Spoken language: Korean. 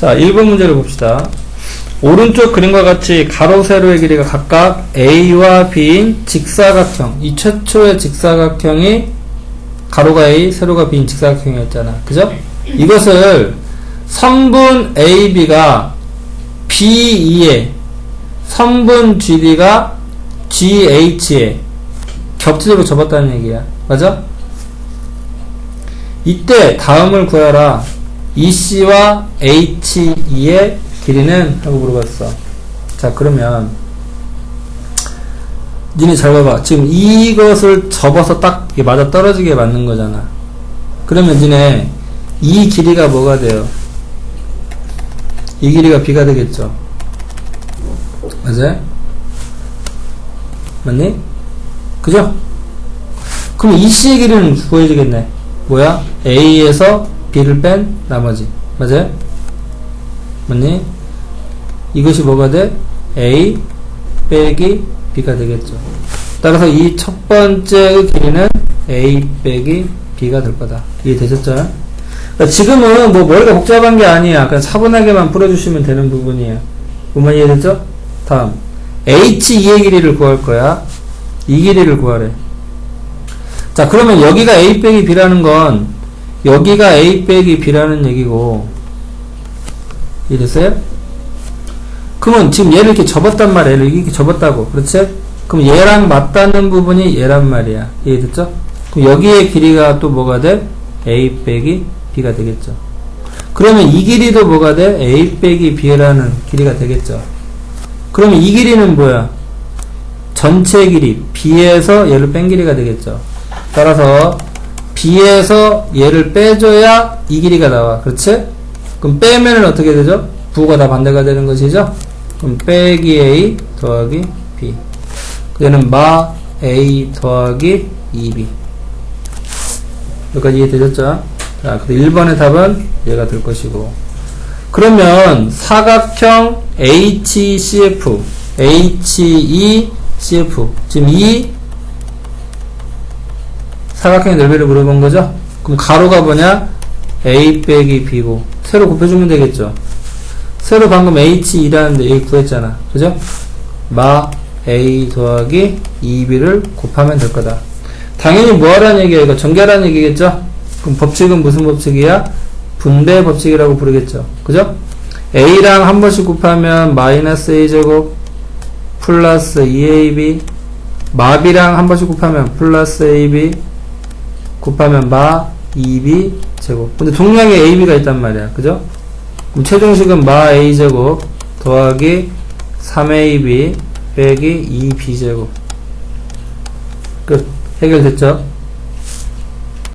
자, 1번 문제를 봅시다. 오른쪽 그림과 같이 가로 세로의 길이가 각각 A와 B인 직사각형. 이 최초의 직사각형이 가로가 A, 세로가 B인 직사각형이었잖아. 그죠? 이것을 성분 AB가 B2에 성분 GD가 GH에 겹지적으로 접었다는 얘기야. 맞아? 이때 다음을 구하라. EC와 HE의 길이는? 하고 물어봤어. 자, 그러면, 니네 잘 봐봐. 지금 이것을 접어서 딱 맞아 떨어지게 맞는 거잖아. 그러면 니네 이 길이가 뭐가 돼요? 이 길이가 B가 되겠죠. 맞아요? 맞니? 그죠? 그럼 EC의 길이는 구해지겠네. 뭐야? A에서 B를 뺀 나머지. 맞아요? 맞니? 이것이 뭐가 돼? A 빼기 B가 되겠죠. 따라서 이 첫 번째의 길이는 A 빼기 B가 될 거다. 이해되셨죠? 그러니까 지금은 뭐 머리가 복잡한 게 아니야. 그냥 차분하게만 풀어주시면 되는 부분이에요. 뭐만 이해됐죠? 다음. H2의 길이를 구할 거야. 이 길이를 구하래. 자, 그러면 여기가 A 빼기 B라는 건 여기가 A 빼기 B라는 얘기고 이해됐어요? 그러면 지금 얘를 이렇게 접었단. 얘를 이렇게 접었다고. 그렇지? 그럼 얘랑 맞닿는 부분이 얘란 말이야. 이해됐죠? 그럼 여기의 길이가 또 뭐가 돼? A 빼기 B가 되겠죠. 그러면 이 길이도 뭐가 돼? A 빼기 B라는 길이가 되겠죠. 그러면 이 길이는 뭐야? 전체 길이 B에서 얘를 뺀 길이가 되겠죠. 따라서 B에서 얘를 빼줘야 이 길이가 나와. 그렇지? 그럼 빼면은 어떻게 되죠? 부가 다 반대가 되는 것이죠? 그럼 빼기 A 더하기 B. 얘는 마 A 더하기 2B. 여기까지 이해되셨죠? 자, 그 1번의 답은 얘가 될 것이고. 그러면 사각형 HCF, HECF. 지금 이 사각형의 넓이를 물어본 거죠? 그럼 가로가 뭐냐? A 빼기 B고. 세로 곱해주면 되겠죠? 세로 방금 H2라는데 여기 구했잖아. 그죠? 마 A 더하기 2B를 곱하면 될 거다. 당연히 뭐 하라는 얘기야? 이거 전개하라는 얘기겠죠? 그럼 법칙은 무슨 법칙이야? 분배 법칙이라고 부르겠죠. 그죠? A랑 한 번씩 곱하면 마이너스 A제곱 플러스 2AB 마비랑 한 번씩 곱하면 플러스 AB 곱하면 마 2B 제곱 근데 동량에 AB가 있단 말이야. 그죠? 그럼 최종식은 마 A제곱 더하기 3AB 빼기 2B 제곱 끝 해결됐죠?